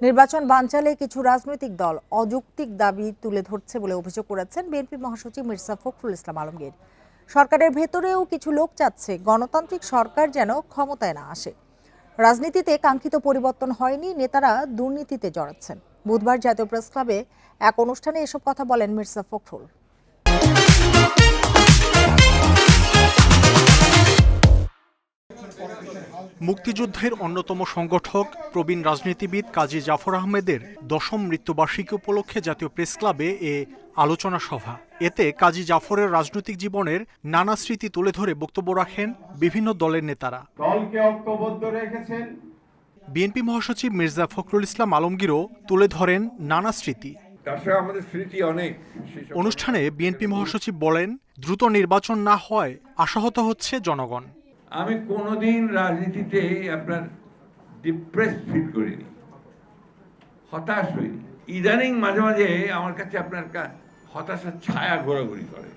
নির্বাচন বানচালে কিছু রাজনৈতিক দল অযৌক্তিক দাবি তুলে ধরছে বলে অভিযোগ করেছেন বিএনপি মহাসচিব মির্জা ফখরুল ইসলাম আলমগীর। সরকারের ভেতরেও কিছু লোক চাচ্ছে গণতান্ত্রিক সরকার যেন ক্ষমতায় না আসে। রাজনীতিতে কাঙ্ক্ষিত পরিবর্তন হয়নি, নেতারা দুর্নীতিতে জড়াচ্ছেন। বুধবার জাতীয় প্রেস ক্লাবে এক অনুষ্ঠানে এসব কথা বলেন মির্জা ফখরুল। মুক্তিযুদ্ধের অন্যতম সংগঠক প্রবীণ রাজনীতিবিদ কাজী জাফর আহমেদের দশম মৃত্যুবার্ষিকী উপলক্ষে জাতীয় প্রেস ক্লাবে এ আলোচনা সভা। এতে কাজী জাফরের রাজনৈতিক জীবনের নানা স্মৃতি তুলে ধরে বক্তব্য রাখেন বিভিন্ন দলের নেতারা। দলকে ঐক্যবদ্ধ রেখেছেন। বিএনপি মহাসচিব মির্জা ফখরুল ইসলাম আলমগীরও তুলে ধরেন নানা স্মৃতি। আমাদের স্মৃতি অনেক। অনুষ্ঠানে বিএনপি মহাসচিব বলেন দ্রুত নির্বাচন না হয় আশাহত হচ্ছে জনগণ। আমি কোনোদিন রাজনীতিতে আপনার ডিপ্রেস ফিল করিনি। হতাশ হইনি। ইদানিং মাঝে মাঝে আমার কাছে আপনার হতাশার ছায়া ঘোরাঘুরি করে।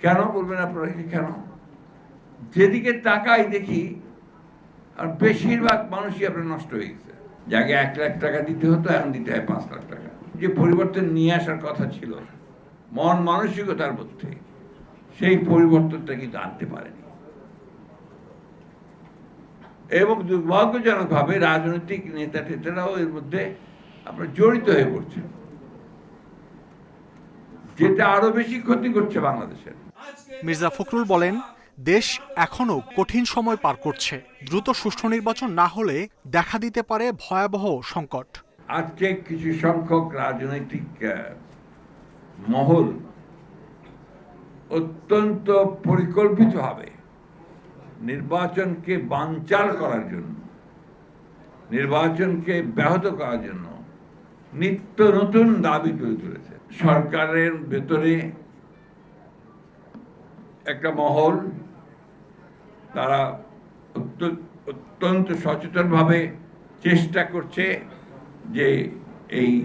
কেন বলবেন আপনারা কেন? যেদিকে তাকাই দেখি, আর বেশিরভাগ মানুষই আপনার নষ্ট হয়ে গেছে। যাকে এক লাখ টাকা দিতে হতো, এখন দিতে হয় পাঁচ লাখ টাকা। যে পরিবর্তন নিয়ে আসার কথা ছিল। মন মানসিকতার মধ্যে। সেই পরিবর্তনটা কিন্তু আনতে পারেনি। এবং দুর্ভাগ্যজনকভাবে রাজনৈতিক নেতা টেতারাও এর মধ্যে আপনার জড়িত হয়ে পড়ছে যেটা আরও বেশি ক্ষতি করছে বাংলাদেশের। মির্জা ফখরুল বলেন দেশ এখনও কঠিন সময় পার করছে। দ্রুত সুষ্ঠু নির্বাচন না হলে দেখা দিতে পারে ভয়াবহ সংকট। আজকে কিছু সংখ্যক রাজনৈতিক মহল অত্যন্ত পরিকল্পিতভাবে নির্বাচনকে বানচাল করার জন্য, নির্বাচনকে ব্যাহত করার জন্য নিত্য নতুন দাবি তুলে তুলেছে সরকারের ভেতরে একটা মহল, তারা অত্য- অত্যন্ত সচেতনভাবে চেষ্টা করছে যে এই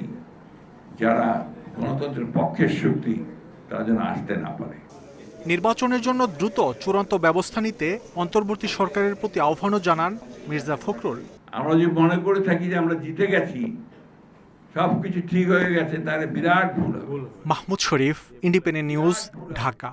যারা গণতন্ত্রের পক্ষের শক্তি তারা যেন আসতে না পারে। নির্বাচনের জন্য দ্রুত চূড়ান্ত ব্যবস্থা নিতে অন্তর্বর্তী সরকারের প্রতি আহ্বানও জানান মির্জা ফখরুল। আমরা যে মনে করে থাকি যে আমরা জিতে গেছি সবকিছু ঠিক হয়ে গেছে তাহলে বিরাট ভুল মাহমুদ শরীফ ইন্ডিপেন্ডেন্ট নিউজ ঢাকা।